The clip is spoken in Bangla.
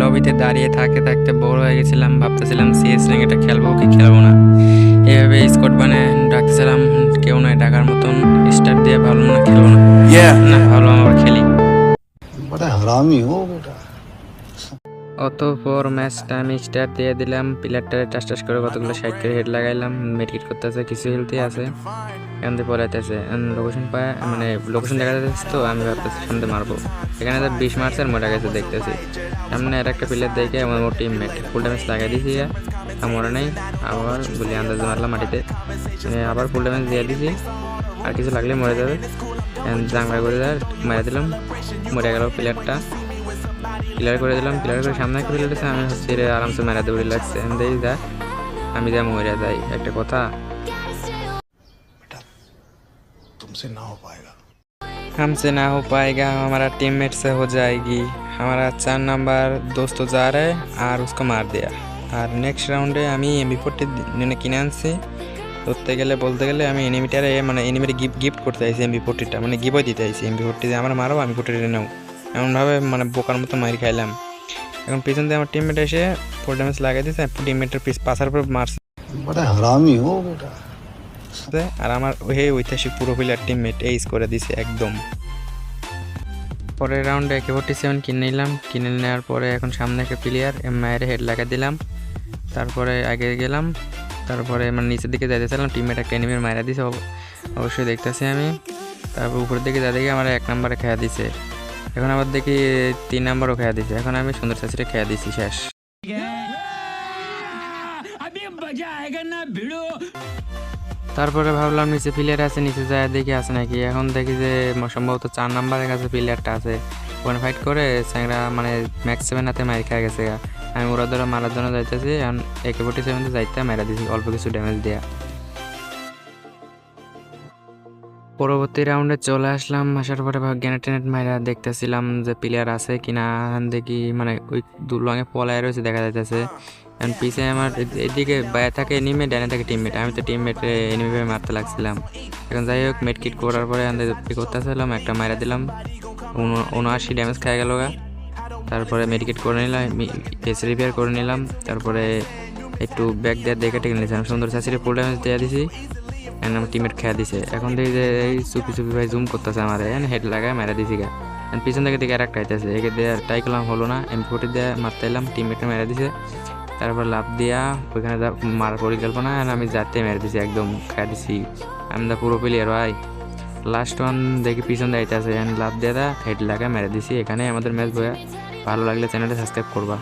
লবিতে দাঁড়িয়ে থাকতে থাকতে বড় হয়ে গেছিলাম ভাবতেছিলাম সিএস র্যাঙ্ক এটা খেলব কি খেলব না। এভাবে স্কোট মানে ডাকছিলাম কেউ নাই ডাকার মতন স্টার দিয়ে ভালো না খেলব না। না ভালো আমরা খেলি। অতপর ম্যাচটা আমি স্টার দিয়ে দিলাম প্লেয়ারটারে টাস টাস করে কতগুলো সাইড করে হেড লাগাইলাম মেডিকেট করতেছে কিছু হেলথি আছে। এখান থেকে পলাইতেছে লোকেশন পায় মানে লোকেশন দেখা যাচ্ছে তো, আমি ভাবতেছি সামনে মারবো। এখানে তো বিশ মার্চের মরে গেছে দেখতেছি। সামনে আর একটা প্লেয়ার দেখে আমার মোট টিমমেট ফুল ড্যামেজ লাগাই দিয়েছি আর মরে নাই। আবার গুলি আন্দাজ মারলাম মাটিতে। আবার ফুল ড্যামেজ দিয়ে দিয়েছি আর কিছু লাগলে মরে যাবে। জাংলা করে দেয় মেরে দিলাম। মরে গেল প্লেয়ারটা ক্লিয়ার করে দিলাম ক্লিয়ার করে সামনে একটা প্লেয়ার আছে, আমি হচ্ছে আরামসে মেরা দেবো রিল্যাক্স দেই যা, আমি যা মরে যাই। একটা কথা तुमसे ना हो पाएगा हमसे ना हो पाएगा हमारा टीममेट से हो जाएगी हमारा चार नंबर दोस्त तो जा रहा है और उसको मार दिया আর নেক্সট রাউন্ডে আমি এমবি ফোরটি কিনে আনছি ধরতে গেলে বলতে গেলে আমি এনিমিটারে মানে এনিমিটা গিফট গিফট করতে চাইছি এমবি ফোরটিটা মানে গিফটই দিতে চাইছি এমবি ফোরটি আমার মারো আমি ফোরটি নেও এমনভাবে মানে বোকার মতো মারি খাইলাম এখন পিছন দিয়ে আমার টিমমেট এসে ফোর ড্যামেজ লাগাই দিয়েছে টিমমেটের পিস পাশার উপর মারছে बड़ा हरामी हो बेटा আর আমার ওই ঐতিহাসিক পুরো প্লেয়ার টিমমেট এইস করে দিছে একদম। পরের রাউন্ডে একে ফোর্টি সেভেন কিনে নিলাম। কিনে নেওয়ার পরে এখন সামনে একটা প্লেয়ার মায়ের হেড লাগা দিলাম। তারপরে আগে গেলাম। তারপরে মানে নিচের দিকে যাইতেছিলাম টিমমেট একটা এনিমির মায়েরা দিছে অব- অবশ্যই দেখতেছি আমি। তারপর উপরের দিকে যা দেখি আমার এক নম্বরে খেয়া দিছে। এখন আবার দেখি তিন নম্বরও খেয়া দিছে। এখন আমি সুন্দর চাষিরে খেয়া দিছি শেষ। তারপরে ভাবলাম নিচে প্লেয়ার আছে, নিচে যায় দেখি আছে নাকি। এখন দেখি যে সম্ভবত চার নাম্বারের কাছে প্লেয়ারটা আছে। ওখানে ফাইট করে স্যাংরা মানে ম্যাক্স সেভেন হাতে মারি খেয়ে গেছে আমি ওরা ধরে মারার জন্য যাইতেছি, এখন একে ফোর্টি সেভেন যাইতে মেরা দিছি, অল্প কিছু ড্যামেজ দেয়া। পরবর্তী রাউন্ডে চলে আসলাম, আসার পরে গ্যানেট টেনেট মাইরা দেখতেছিলাম যে প্লেয়ার আছে কিনা। দেখি মানে ওই দু দুলঙে পলায় রয়েছে, দেখা যাইতেছে। এখন পিছে আমার এদিকে বাইরে থাকে এনিমে ডানে থাকে টিমমেট আমি তো টিমমেট এনিমি মারতে লাগছিলাম। এখন যাই হোক মেট কিট করার পরে আমি করতেছিলাম, একটা মারা দিলাম। উন- উনআশি ড্যামেজ খেয়ে গেল তারপরে মেডিকেট করে নিলাম ফেস রিপেয়ার করে নিলাম। তারপরে একটু ব্যাগ দেওয়ার দেখে টেকে নিয়েছিলাম সুন্দর চাষিরে ফুল ড্যামেজ দেওয়া দিছি। এখন আমার টিমের খেয়া দিছে। এখন দেখি যে এই চুপি চুপি ভাই জুম করতেছে আমার। হেড লাগায় মেরা দিছি গা। এখন পিছন থেকে দিকে আর একটা আইতেছে। একে দিয়ে ট্রাই করলাম, হলো না। এম ফোর্টি দিয়ে মারতে এলাম। টিমমেটে মেরা দিছে। তারপর লাভ দিয়া ওইখানে যা মারার পরিকল্পনা, আর আমি যাতে মেরে দিছি, একদম খাই দিছি। আমি দা পুরো প্লেয়ার ভাই। লাস্ট ওয়ান দেখি পিছন দাইতে আছে লাভ দিয়া দা হেড লাগা মেরে দিছি। এখানে আমাদের ম্যাচ বয়া ভালো লাগলে চ্যানেলটা সাবস্ক্রাইব করবা।